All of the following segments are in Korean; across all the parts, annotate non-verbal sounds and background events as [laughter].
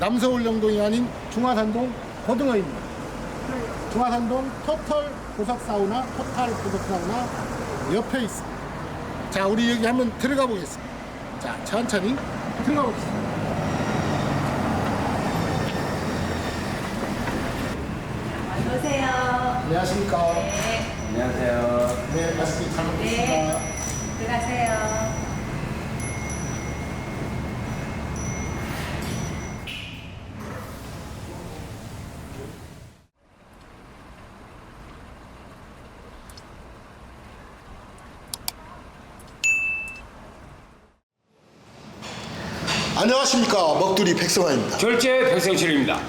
여기는 남서울 영동이 아닌 중화산동 고등어입니다. 중화산동 토털 보석 사우나, 토탈 보석 사우나 옆에 있습니다. 자, 우리 여기 한번 들어가 보겠습니다. 자, 천천히 들어가 보겠습니다. 안녕하십니까. 네, 안녕하세요. 네, 맛있게 잘 먹겠습니다. 네. 들어가세요. 안녕하십니까. 먹두리 백성환입니다. 둘째 백성실입니다.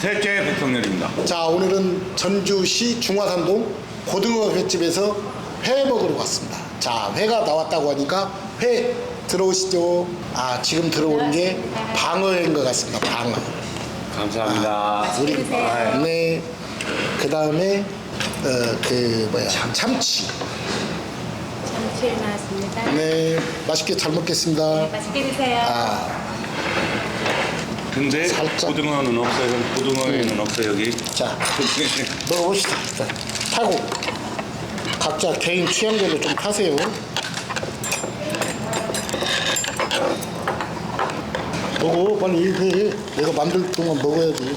셋째 백성열입니다. 자, 오늘은 전주시 중화산동 고등어 횟집에서 회 먹으러 왔습니다. 자, 회가 나왔다고 하니까 회 들어오시죠. 아, 지금 들어오는 게 방어회인 것 같습니다. 방어. 감사합니다. 아, 네. 그 다음에 어, 그 뭐야 참치. 참치 나왔습니다. 네, 맛있게 잘 먹겠습니다. 맛있게 드세요. 아, 근데 살짝. 고등어는 없어요. 고등어에는 없어요 여기. 자, 먹어봅시다. 자, 타고 각자 개인 취향대로 좀 타세요. 먹어, 빨리 해. 내가 만들 동안 먹어야지.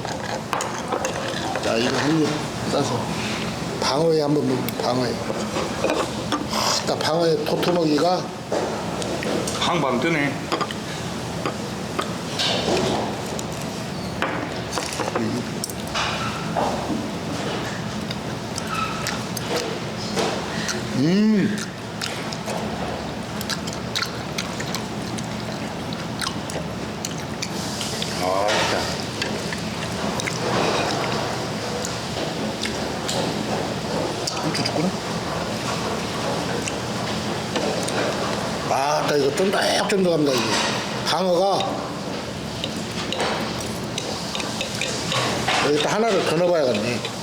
자, 이거 한입 싸서 방어에 한번 먹어. 방어에. 하, 나 방어에 토토 먹이가 항밤 뜨네. 아, 진짜. 한주 주구나. 아, 나 이거 쫀득쫀득합니다, 이게. 방어가. 여기다 하나를 더 넣어봐야겠네.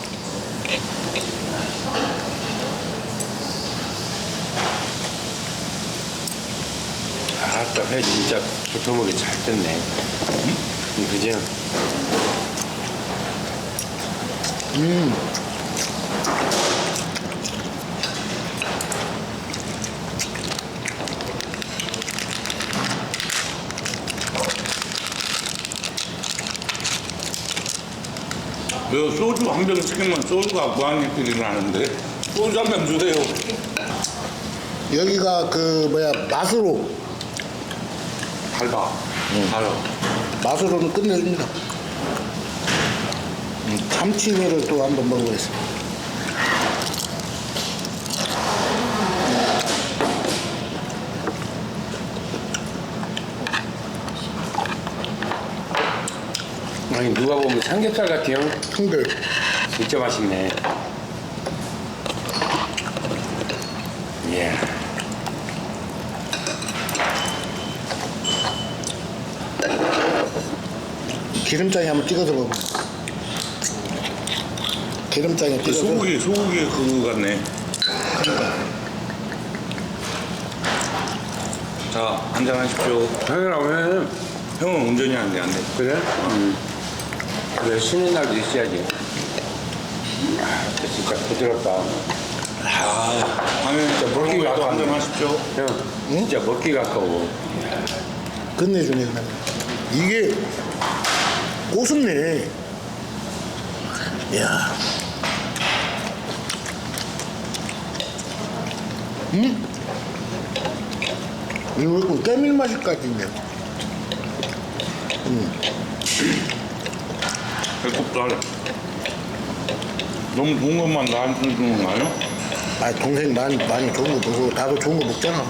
아따 회 진짜 부터먹이 잘 떴네. 응? 그죠? 왜 소주 한 병 시키면 소주가 무한리필이 나는데 소주 한 병 주세요. 여기가 그, 뭐야, 맛으로, 달다. 달아. 맛으로는 끝내줍니다. 음, 참치회를 또 한번 먹어보겠습니다. 아니 누가 보면 삼겹살 같아요. 한글. 진짜 맛있네. 예. 기름장에 한번 찍어서 먹어. 기름장에 그 찍어서. 소고기 소고기 그거 같네. 자 한잔 하십시오. 당연하고 해. 형은 운전이 안 돼, 안 돼. 그래? 음. 그래, 쉬는 날도 있어야지. 아, 진짜 부드럽다. 아, 당연히 진짜 먹기가 먹기라도 아깝네. 한잔 하십시오. 형, 진짜 먹기 가까워. 끝내주네 그냥. 이게 꼬순네. 야. 음? 이거 왜 깨밀 맛이까지 있네. 배꼽도 하래. 너무 좋은 것만 나한테 주는 거 아니야? 아 동생 많이 많이 좋은 거 먹어. 나도 좋은 거 먹잖아.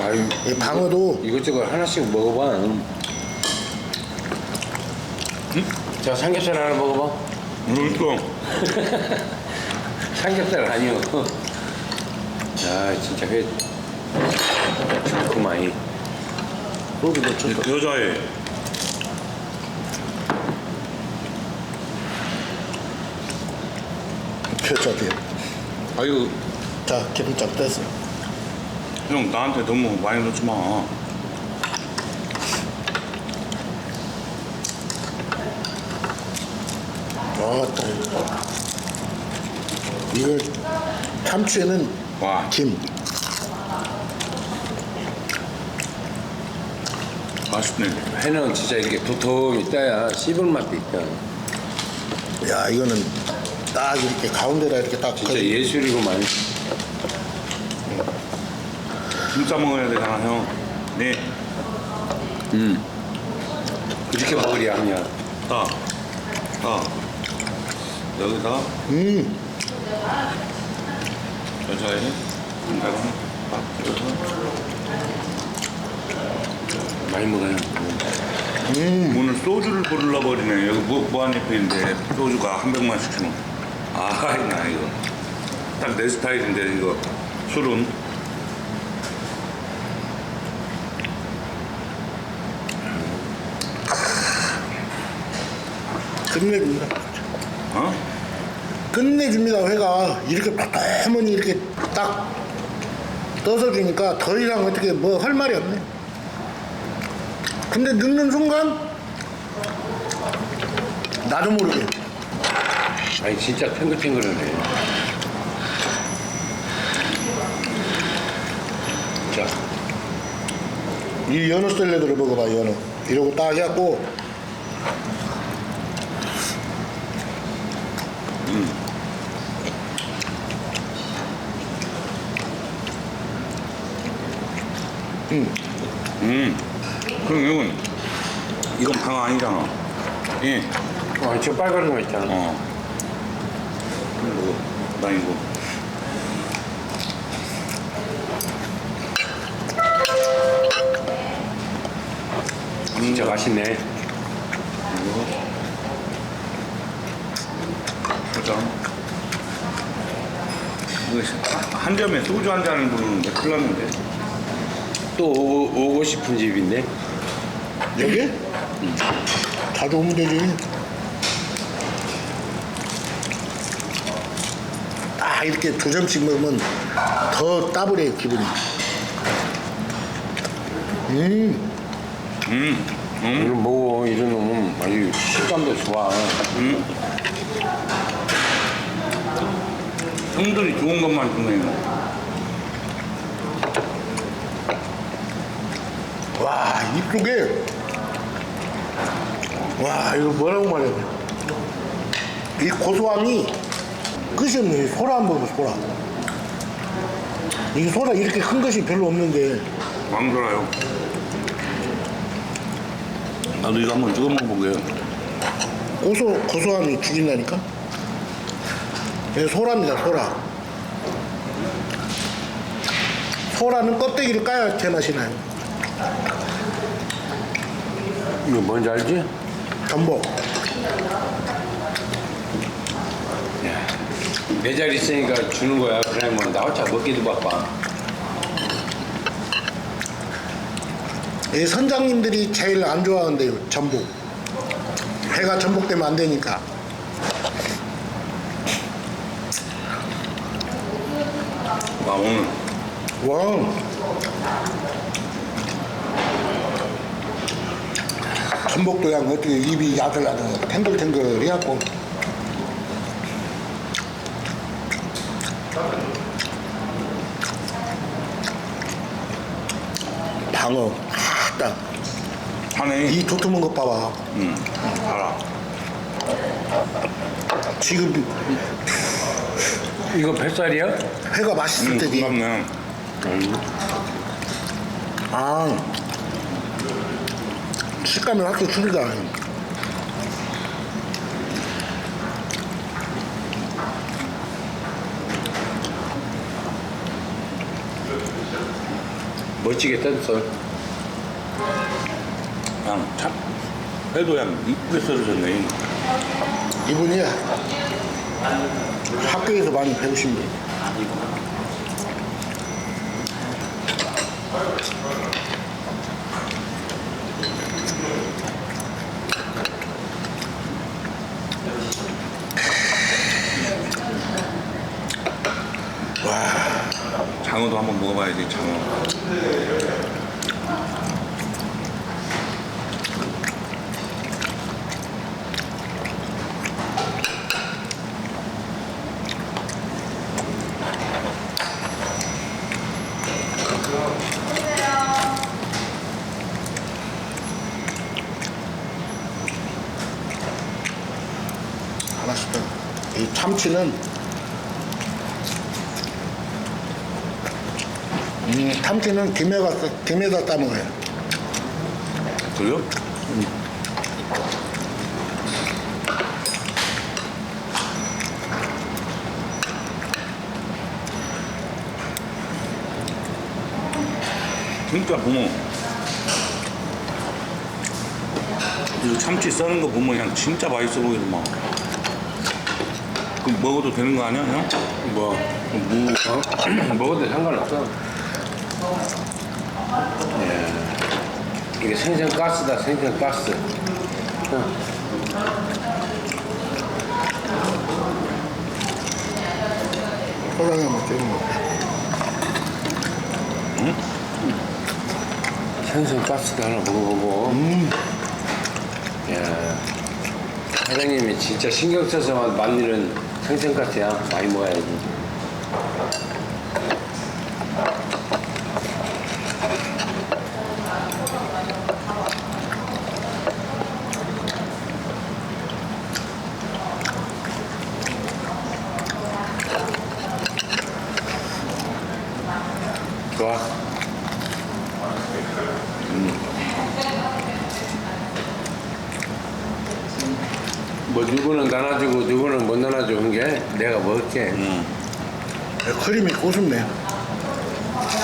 아유, 이 방어도 이것저것 하나씩 먹어봐. 응? 자, 삼겹살 하나 먹어봐. 이거 [laughs] 삼겹살 아니요. 아, 진짜 회. 좋구만. 이. 고기 넣죠. 여자애. 펴줘야 아유, 자 기름장 뺐어. 형 나한테 너무 많이 넣지 마. 아따 이거 참치에는 와. 김 맛있네. 회는 진짜 이렇게 두툼히 떠야 씹을 맛도 있다. 야 이거는 딱 이렇게 가운데다 이렇게 딱 진짜 그- 예술이구만. 김 싸 먹어야 되잖아, 형. 네. 이렇게 먹으랴 그냥. 다. 다. 여기다 음 여자애. 김가루. 딱 찍어서. 많이 먹어요. 오늘 소주를 고르려 버리네. 여기 무, 무한리필인데 소주가 한 병만 시키는. 아, 나 이거. 딱 내 스타일인데 이거 술은 끝내줍니다 어? 끝내줍니다. 회가 이렇게 도톰하니 이렇게 딱 떠서 주니까 더 이상 어떻게 뭐 할 말이 없네. 근데 넣는 순간 나도 모르게. 아니 진짜 탱글탱글하네. 자, 이 연어 샐러드를 먹어봐 연어. 이러고 딱 해갖고 음. 그럼 이건 이건 방어 아니잖아. 예. 아, 저 빨간 거 있잖아. 어. 그리고 나 이거. 진짜 맛있네. 이거. 포장. 이거 한- 한 점에 소주 한 잔을 부르는데 큰일 났는데. 또 오고, 오고 싶은 집인데. 여기? 자주 오면 되지 딱 이렇게 두 점씩 먹으면 더 따블해요 기분이 음 음. 오늘 먹어 이런 놈은 아주 식감도 좋아. 음. 형들이 좋은 것만 주네요. 와 이쪽에 와 이거 뭐라고 말해야 돼? 이 고소함이 끝이 없네 소라 한번 소라 이 소라 이렇게 큰 것이 별로 없는데 왕돌아요. 나도 이거 한번 찍어 먹어보게. 고소 고소함이 죽인다니까 이게 소라입니다 소라 소라는 껍데기를 까야 제맛이 나요 이거 뭔지 알지? 전복. 내 자리 있으니까 주는 거야. 그러면 나 혼자 먹기도 바빠. 이 선장님들이 제일 안 좋아한대요 전복. 회가 전복되면 안 되니까. 와 오늘. 와 전복도 그냥 어떻게 입이 야들야들 탱글탱글 해갖고 방어 아딱 하네. 이 두툼한 것 봐봐 응. 알아. 지금 이거 뱃살이야? 회가 맛있을 응, 때지 고맙네. 아 식감이 확실히 틀리다 멋지게 떴어. 그냥 참 해도 그냥 이쁘게 썰어졌네. 이분이 학교에서 많이 배우신 분 장어도 한번 먹어봐야지 장어. 하나씩 더. 이 참치는 음, 참치는 김에다 김에다 따 먹어요. 그래요? 진짜 보면 이 참치 써는 거 보면 그냥 진짜 맛있어 보이더만 그 먹어도 되는 거 아니야 형? 뭐무 어? [coughs] 먹어도 상관없어. 예. 이게 생선 가스다 생선 가스. 어. 소장에 한번 찍어 먹어. 생선 가스도 하나 먹어보고. 음, 야. 사장님이 진짜 신경 써서 만드는 생선 가스야. 많이 먹어야지. 뭐 누구는 나눠주고 누구는 못 나눠주는 게 내가 먹을게. 크림이 고습네.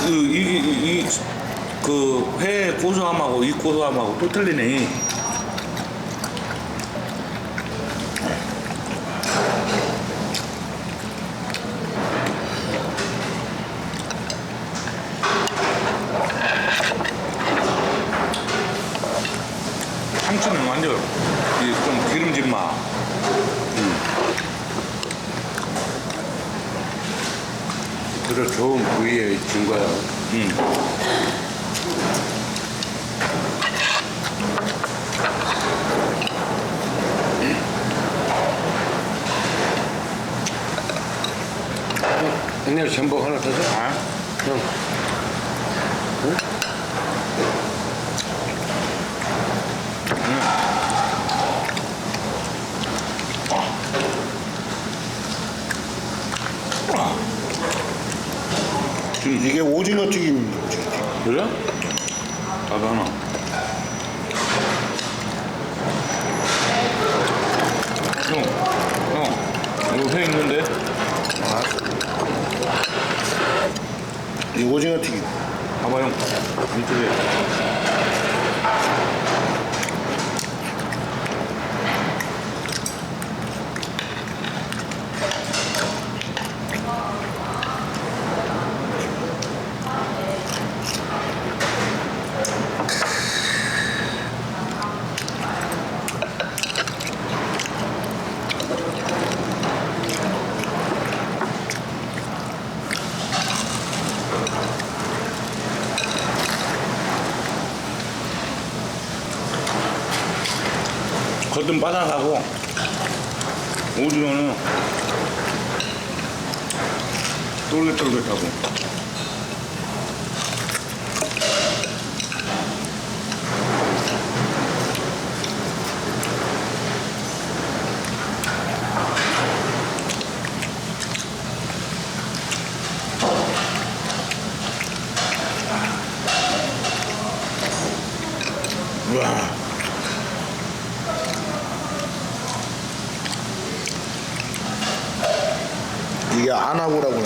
이이 그 회 고소함하고 이 고소함하고 또 틀리네. 상추는 완전 이 좀 기름진 맛. 그래 좋은 부위에 준 거야. 음. 옛날에 전복 하나 더 줘? 아? 형. 지금 이게 오징어 튀김입니다. 그래? 나도 하나. 형, 형, 이거 회 있는데? 이 오징어 튀김. 봐봐, 형. 이쪽에. 겉은 바삭하고, 오징어는 쫄깃쫄깃하고. 와. 이게 안 하고라고 해요.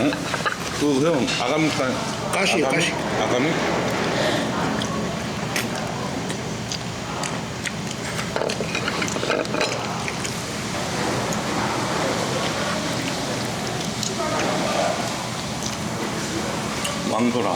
응? 그, 형, 아가미 까 가시요, 아가미? 가시. 아가미? 왕도라.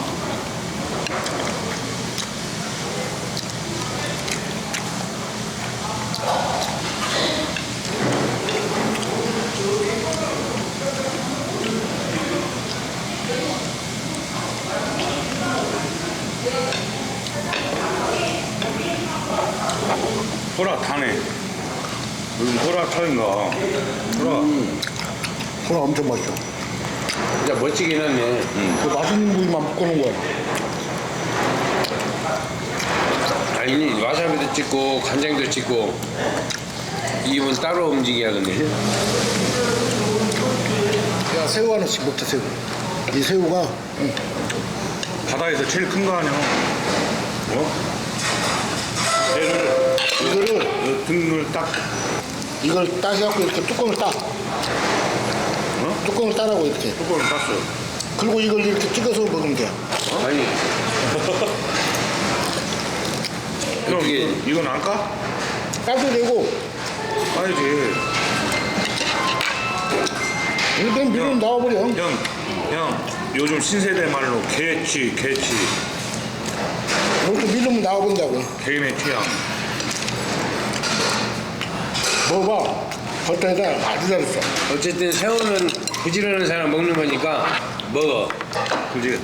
호라 타네. 요즘 호라 타인가. 호라. 그럼 엄청 맛있어. 진짜 멋지긴 하네. 그 맛있는 부위만 묶어놓은 거야. 아니 와사비도 찍고 간장도 찍고 입은 따로 움직여야겠네. 야 새우 하나씩 먹자 새우. 이 새우가 응. 바다에서 제일 큰 거 아니야? 어? 얘를 이거를 이 등을 딱 이걸 따셔갖고 이렇게 뚜껑을 따. 뚜껑을 따라고 이렇게. 뚜껑을 땄어. 그리고 이걸 이렇게 찍어서 먹으면 돼. 아니 형, 어떻게- 이거, 이건 안 까? 까도 되고 아니지. 일단 미름 나와버려. 형, 형, 요즘 신세대 말로 개치, 개치, 이렇게 미름 나와본다고. 개인의 취향. 먹어봐. 겉에다 아주 잘했어. 어쨌든 새우는 부지런한 사람 먹는 거니까 먹어. 그지?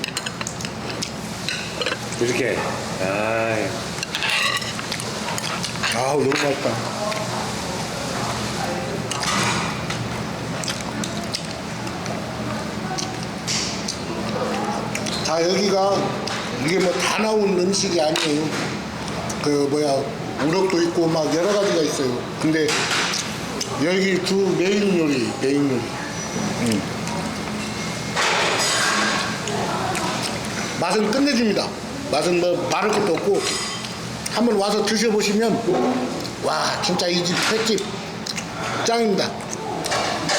이렇게. 아 아우 너무 맛있다. 자 여기가 이게 뭐 다 나온 음식이 아니에요. 그 뭐야 우럭도 있고 막 여러 가지가 있어요. 근데 여기 주 메인 요리 메인 요리. 음. 맛은 끝내줍니다. 맛은 뭐 말할 것도 없고 한번 와서 드셔보시면 와 진짜 이 집 횟집 짱입니다.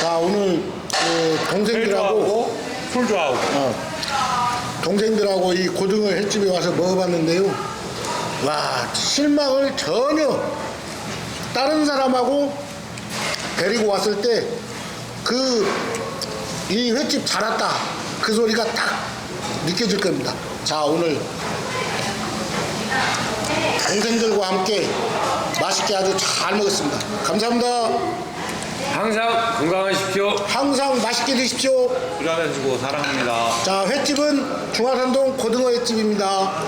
자 오늘 그 동생들하고 술 좋아하고. 어, 동생들하고 이 고등어 횟집에 와서 먹어봤는데요. 와 실망을 전혀 다른 사람하고 데리고 왔을 때 그 이 횟집 잘 왔다 그 소리가 딱 느껴질 겁니다. 자 오늘 동생들과 함께 맛있게 아주 잘 먹었습니다. 감사합니다. 항상 건강하십시오. 항상 맛있게 드십시오. 부자되시고 사랑합니다. 자 횟집은 중화산동 고등어 횟집입니다.